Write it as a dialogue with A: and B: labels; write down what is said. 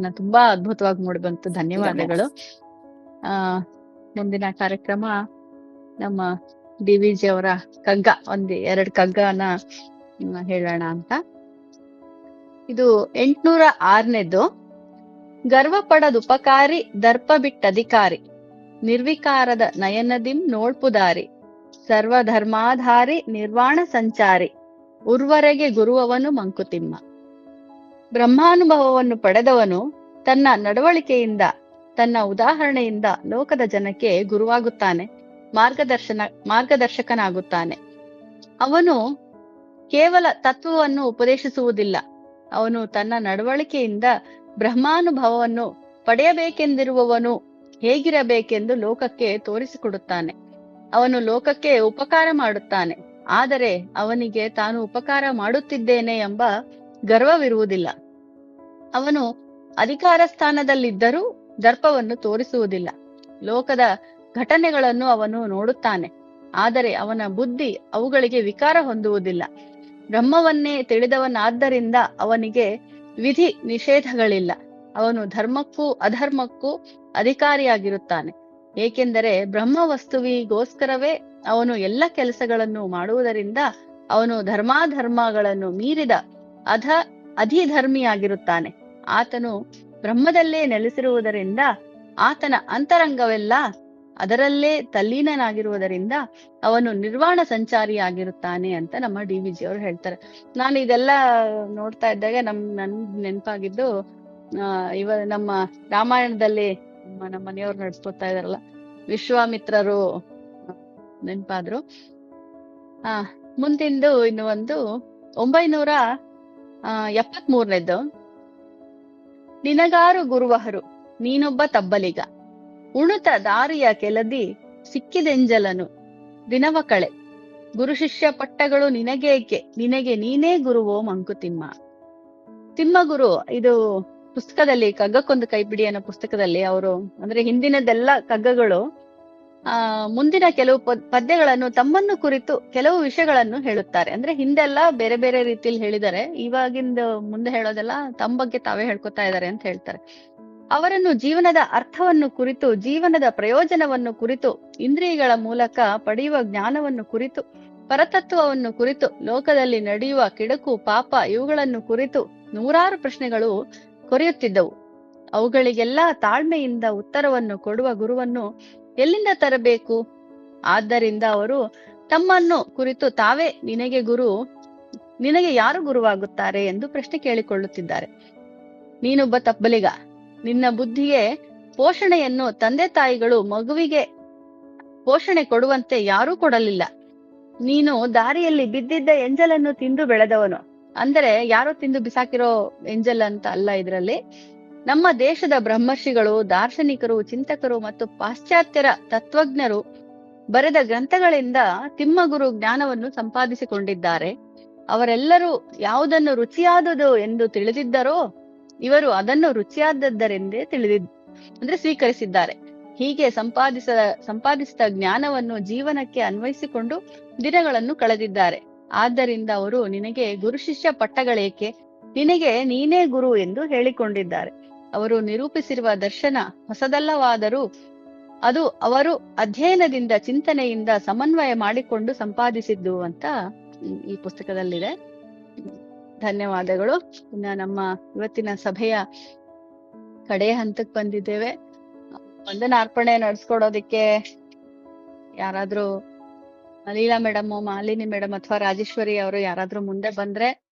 A: ನ ತುಂಬಾ ಅದ್ಭುತವಾಗಿ ಮೂಡಿ ಬಂತು. ಧನ್ಯವಾದಗಳು. ಆ ಮುಂದಿನ ಕಾರ್ಯಕ್ರಮ ನಮ್ಮ ಡಿ ವಿ ಜಿ ಅವರ ಕಗ್ಗ ಒಂದ್ ಎರಡ್ ಕಗ್ಗನ ಹೇಳೋಣ ಅಂತ. ಇದು ಎಂಟ್ನೂರ ಆರನೇದು ಗರ್ವ ಪಡದ ಉಪಕಾರಿ ದರ್ಪ ಬಿಟ್ಟಧಿಕಾರಿ ನಿರ್ವಿಕಾರದ ನಯನದಿಂ ನೋಡ್ಪುದಾರಿ. ಸರ್ವಧರ್ಮಾಧಾರಿ ನಿರ್ವಾಣ ಸಂಚಾರಿ. ಉರ್ವರೆಗೆ ಗುರುವವನು ಮಂಕುತಿಮ್ಮ. ಬ್ರಹ್ಮಾನುಭವವನ್ನು ಪಡೆದವನು ತನ್ನ ನಡವಳಿಕೆಯಿಂದ, ತನ್ನ ಉದಾಹರಣೆಯಿಂದ ಲೋಕದ ಜನಕ್ಕೆ ಗುರುವಾಗುತ್ತಾನೆ, ಮಾರ್ಗದರ್ಶನ, ಮಾರ್ಗದರ್ಶಕನಾಗುತ್ತಾನೆ. ಅವನು ಕೇವಲ ತತ್ವವನ್ನು ಉಪದೇಶಿಸುವುದಿಲ್ಲ. ಅವನು ತನ್ನ ನಡವಳಿಕೆಯಿಂದ ಬ್ರಹ್ಮಾನುಭವವನ್ನು ಪಡೆಯಬೇಕೆಂದಿರುವವನು ಹೇಗಿರಬೇಕೆಂದು ಲೋಕಕ್ಕೆ ತೋರಿಸಿಕೊಡುತ್ತಾನೆ. ಅವನು ಲೋಕಕ್ಕೆ ಉಪಕಾರ ಮಾಡುತ್ತಾನೆ, ಆದರೆ ಅವನಿಗೆ ತಾನು ಉಪಕಾರ ಮಾಡುತ್ತಿದ್ದೇನೆ ಎಂಬ ಗರ್ವವಿರುವುದಿಲ್ಲ. ಅವನು ಅಧಿಕಾರ ಸ್ಥಾನದಲ್ಲಿದ್ದರೂ ದರ್ಪವನ್ನು ತೋರಿಸುವುದಿಲ್ಲ. ಲೋಕದ ಘಟನೆಗಳನ್ನು ಅವನು ನೋಡುತ್ತಾನೆ. ಆದರೆ ಅವನ ಬುದ್ಧಿ ಅವುಗಳಿಗೆ ವಿಕಾರ ಹೊಂದುವುದಿಲ್ಲ. ಬ್ರಹ್ಮವನ್ನೇ ತಿಳಿದವನಾದ್ದರಿಂದ ಅವನಿಗೆ ವಿಧಿ ನಿಷೇಧಗಳಿಲ್ಲ. ಅವನು ಧರ್ಮಕ್ಕೂ ಅಧರ್ಮಕ್ಕೂ ಅಧಿಕಾರಿಯಾಗಿರುತ್ತಾನೆ. ಏಕೆಂದರೆ ಬ್ರಹ್ಮ ವಸ್ತುವಿಗೋಸ್ಕರವೇ ಅವನು ಎಲ್ಲ ಕೆಲಸಗಳನ್ನು ಮಾಡುವುದರಿಂದ ಅವನು ಧರ್ಮಾಧರ್ಮಗಳನ್ನು ಮೀರಿದ ಅಧ ಅಧಿಧರ್ಮಿಯಾಗಿರುತ್ತಾನೆ. ಆತನು ಬ್ರಹ್ಮದಲ್ಲೇ ನೆಲೆಸಿರುವುದರಿಂದ ಆತನ ಅಂತರಂಗವೆಲ್ಲ ಅದರಲ್ಲೇ ತಲ್ಲೀನನಾಗಿರುವುದರಿಂದ ಅವನು ನಿರ್ವಾಣ ಸಂಚಾರಿಯಾಗಿರುತ್ತಾನೆ ಅಂತ ನಮ್ಮ ಡಿ ವಿ ಜಿ ಅವರು ಹೇಳ್ತಾರೆ. ನಾನು ಇದೆಲ್ಲ ನೋಡ್ತಾ ಇದ್ದಾಗ ನಮ್ ನನ್ ನೆನಪಾಗಿದ್ದು, ಆ, ಇವ ನಮ್ಮ ರಾಮಾಯಣದಲ್ಲಿ ನಮ್ಮ ನಮ್ಮ ಮನೆಯವ್ರು ನಡ್ಸ್ಕೊತಾ ಇದಾರಲ್ಲ ವಿಶ್ವಾಮಿತ್ರರು ನೆನ್ಪಾದ್ರು. ಆ, ಮುಂದಿಂದು ಇನ್ನು ಒಂದು ಒಂಬೈನೂರ ಆ ಎಪ್ಪತ್ ಮೂರನೇದ್ದು ನಿನಗಾರು ಗುರುವಹರು, ನೀನೊಬ್ಬ ತಬ್ಬಲಿಗ. ಉಣುತ ದಾರಿಯ ಕೆಲದಿ ಸಿಕ್ಕಿದೆಂಜಲನು ದಿನವ ಕಳೆ ಗುರು ಶಿಷ್ಯ ಪಟ್ಟಗಳು ನಿನಗೇಕೆ, ನಿನಗೆ ನೀನೇ ಗುರುವೋ ಮಂಕುತಿಮ್ಮ. ತಿಮ್ಮಗುರು ಇದು ಪುಸ್ತಕದಲ್ಲಿ ಕಗ್ಗಕ್ಕೊಂದು ಕೈಪಿಡಿ ಅನ್ನೋ ಪುಸ್ತಕದಲ್ಲಿ ಅವರು, ಅಂದ್ರೆ ಹಿಂದಿನದೆಲ್ಲ ಕಗ್ಗಗಳು ಆ, ಮುಂದಿನ ಕೆಲವು ಪದ್- ಪದ್ಯಗಳನ್ನು ತಮ್ಮನ್ನು ಕುರಿತು ಕೆಲವು ವಿಷಯಗಳನ್ನು ಹೇಳುತ್ತಾರೆ. ಅಂದ್ರೆ ಹಿಂದೆಲ್ಲ ಬೇರೆ ಬೇರೆ ರೀತಿಯಲ್ಲಿ ಹೇಳಿದ್ದಾರೆ ಇವಾಗಿಂದ ಮುಂದೆ ಹೇಳೋದೆಲ್ಲ ತಮ್ಮ ಬಗ್ಗೆ ತಾವೇ ಹೇಳ್ಕೊತಾ ಇದ್ದಾರೆ ಅಂತ ಹೇಳ್ತಾರೆ. ಅವರನ್ನು ಜೀವನದ ಅರ್ಥವನ್ನು ಕುರಿತು, ಜೀವನದ ಪ್ರಯೋಜನವನ್ನು ಕುರಿತು, ಇಂದ್ರಿಯಗಳ ಮೂಲಕ ಪಡೆಯುವ ಜ್ಞಾನವನ್ನು ಕುರಿತು, ಪರತತ್ವವನ್ನು ಕುರಿತು, ಲೋಕದಲ್ಲಿ ನಡೆಯುವ ಕಿಡಕು, ಪಾಪ ಇವುಗಳನ್ನು ಕುರಿತು ನೂರಾರು ಪ್ರಶ್ನೆಗಳು ಕೊರೆಯುತ್ತಿದ್ದವು. ಅವುಗಳಿಗೆಲ್ಲ ತಾಳ್ಮೆಯಿಂದ ಉತ್ತರವನ್ನು ಕೊಡುವ ಗುರುವನ್ನು ಎಲ್ಲಿಂದ ತರಬೇಕು? ಆದ್ದರಿಂದ ಅವರು, ತಮ್ಮನ್ನು ಕುರಿತು ತಾವೇ ನಿನಗೆ ಗುರು, ನಿನಗೆ ಯಾರು ಗುರುವಾಗುತ್ತಾರೆ ಎಂದು ಪ್ರಶ್ನೆ ಕೇಳಿಕೊಳ್ಳುತ್ತಿದ್ದಾರೆ. ನೀನೊಬ್ಬ ತಬ್ಬಲಿಗ ನಿನ್ನ ಬುದ್ಧಿಗೆ ಪೋಷಣೆಯನ್ನು ತಂದೆ ತಾಯಿಗಳು ಮಗುವಿಗೆ ಪೋಷಣೆ ಕೊಡುವಂತೆ ಯಾರೂ ಕೊಡಲಿಲ್ಲ. ನೀನು ದಾರಿಯಲ್ಲಿ ಬಿದ್ದಿದ್ದ ಎಂಜಲನ್ನು ತಿಂದು ಬೆಳೆದವನು. ಅಂದರೆ ಯಾರೋ ತಿಂದು ಬಿಸಾಕಿರೋ ಎಂಜಲ್ ಅಂತ ಅಲ್ಲ ಇದರಲ್ಲಿ? ನಮ್ಮ ದೇಶದ ಬ್ರಹ್ಮರ್ಷಿಗಳು, ದಾರ್ಶನಿಕರು, ಚಿಂತಕರು ಮತ್ತು ಪಾಶ್ಚಾತ್ಯರ ತತ್ವಜ್ಞರು ಬರೆದ ಗ್ರಂಥಗಳಿಂದ ತಿಮ್ಮಗುರು ಜ್ಞಾನವನ್ನು ಸಂಪಾದಿಸಿಕೊಂಡಿದ್ದಾರೆ. ಅವರೆಲ್ಲರೂ ಯಾವುದನ್ನು ರುಚಿಯಾದದು ಎಂದು ತಿಳಿದಿದ್ದರೋ, ಇವರು ಅದನ್ನು ರುಚಿಯಾದದ್ದರೆಂದೇ ತಿಳಿದಿದ್, ಅಂದ್ರೆ ಸ್ವೀಕರಿಸಿದ್ದಾರೆ. ಹೀಗೆ ಸಂಪಾದಿಸ, ಸಂಪಾದಿಸಿದ ಜ್ಞಾನವನ್ನು ಜೀವನಕ್ಕೆ ಅನ್ವಯಿಸಿಕೊಂಡು ದಿನಗಳನ್ನು ಕಳೆದಿದ್ದಾರೆ. ಆದ್ದರಿಂದ ಅವರು ನಿನಗೆ ಗುರು ಶಿಷ್ಯ ಪಟ್ಟಗಳೇಕೆ? ನಿನಗೆ ನೀನೇ ಗುರು ಎಂದು ಹೇಳಿಕೊಂಡಿದ್ದಾರೆ. ಅವರು ನಿರೂಪಿಸಿರುವ ದರ್ಶನ ಹೊಸದಲ್ಲವಾದರೂ ಅದು ಅವರು ಅಧ್ಯಯನದಿಂದ ಚಿಂತನೆಯಿಂದ ಸಮನ್ವಯ ಮಾಡಿಕೊಂಡು ಸಂಪಾದಿಸಿದ್ದು ಅಂತ ಈ ಪುಸ್ತಕದಲ್ಲಿದೆ. ಧನ್ಯವಾದಗಳು. ಇನ್ನ ನಮ್ಮ ಇವತ್ತಿನ ಸಭೆಯ ಕಡೆ ಹಂತಕ್ಕೆ ಬಂದಿದ್ದೇವೆ. ವಂದನಾರ್ಪಣೆ ನಡ್ಸ್ಕೊಡೋದಿಕ್ಕೆ ಯಾರಾದ್ರೂ ಲೀಲಾ ಮೇಡಮ್, ಮಾಲಿನಿ ಮೇಡಮ್ ಅಥವಾ ರಾಜೇಶ್ವರಿ ಅವರು ಯಾರಾದ್ರೂ ಮುಂದೆ ಬಂದ್ರೆ